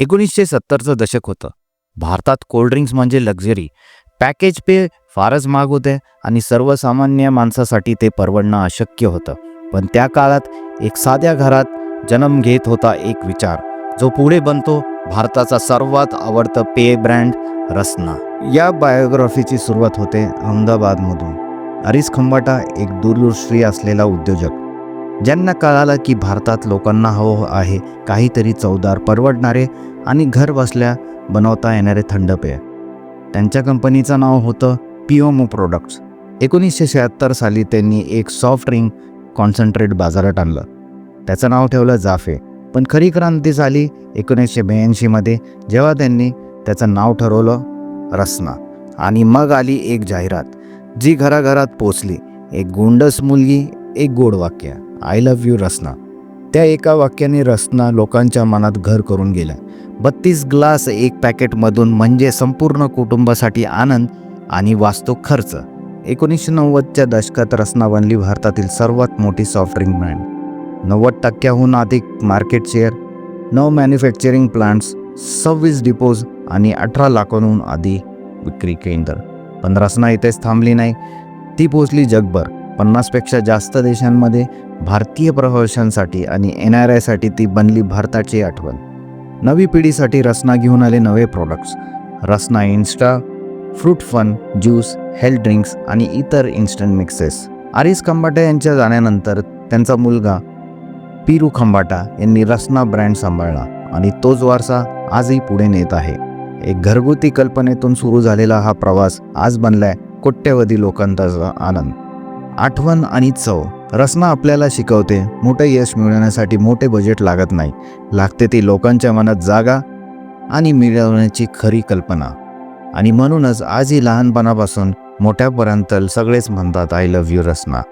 एकोणीसशे सत्तरचं दशक होतं. भारतात कोल्ड्रिंक्स म्हणजे लक्झरी पॅकेज पे फारच महाग होते आणि सर्वसामान्य माणसासाठी ते परवडणं अशक्य होतं. पण त्या काळात एक साध्या घरात जन्म घेत होता एक विचार. जो पुढे बनतो भारताचा सर्वात आवडतं पेय ब्रँड रसना. या बायोग्राफीची सुरुवात होते अहमदाबादमधून. हरीश खंबाटा एक दूरदृष्टी असलेला उद्योजक. ज्यांना कळालं की भारतात लोकांना हवं आहे काहीतरी चवदार परवडणारे आणि घर बसल्या बनवता येणारे थंड पेय. त्यांच्या कंपनीचं नाव होतं पिओमो प्रोडक्ट्स. एकोणीसशे शहात्तर साली त्यांनी एक सॉफ्ट ड्रिंक कॉन्सन्ट्रेट बाजारात आणलं. त्याचं नाव ठेवलं जाफे. पण खरी क्रांती झाली एकोणीसशे ब्याऐंशीमध्ये जेव्हा त्यांनी त्याचं नाव ठरवलं रसना. आणि मग आली एक जाहिरात जी घराघरात पोचली. एक गोंडस मुलगी एक गोड वाक्य. I love you Rasna. त्या एका वाक्याने रसना लोकांच्या मनात घर करून गेल्या. बत्तीस ग्लास एक पॅकेटमधून म्हणजे संपूर्ण कुटुंबासाठी आनंद आणि वास्तू खर्च. एकोणीसशे नव्वदच्या दशकात रसना बनली भारतातील सर्वात मोठी सॉफ्ट ड्रिंक ब्रँड नव्वद टक्क्याहून अधिक मार्केट शेअर नऊ मॅन्युफॅक्चरिंग प्लांट्स सव्वीस डिपोज आणि अठरा लाखांहून अधिक विक्री केंद्र. पण रसना इथेच थांबली नाही. ती पोचली जगभर. पन्नासपेक्षा जास्त देशांमध्ये भारतीय प्रवाशांसाठी आणि एन आर आयसाठी ती बनली भारताची आठवण. नवी पिढीसाठी रसना घेऊन आले नवे products Rasna Insta fruit fun juice health drinks आणि इतर इन्स्टंट मिक्सेस आरिस खंबाटा यांच्या जाण्यानंतर त्यांचा मुलगा पिरू खंबाटा यांनी रसना ब्रँड सांभाळला आणि तोच वारसा आजही पुढे नेत आहे. एक घरगुती कल्पनेतून सुरू झालेला हा प्रवास आज बनलाय कोट्यवधी लोकांचा आनंद. आठवण आणि चव. रसना आपल्याला शिकवते. मोठं यश मिळवण्यासाठी मोठे बजेट लागत नाही. लागते ती लोकांच्या मनात जागा आणि मिळवण्याची खरी कल्पना. आणि म्हणूनच आजही लहानपणापासून मोठ्यापर्यंत सगळेच म्हणतात आय लव्ह यू रसना.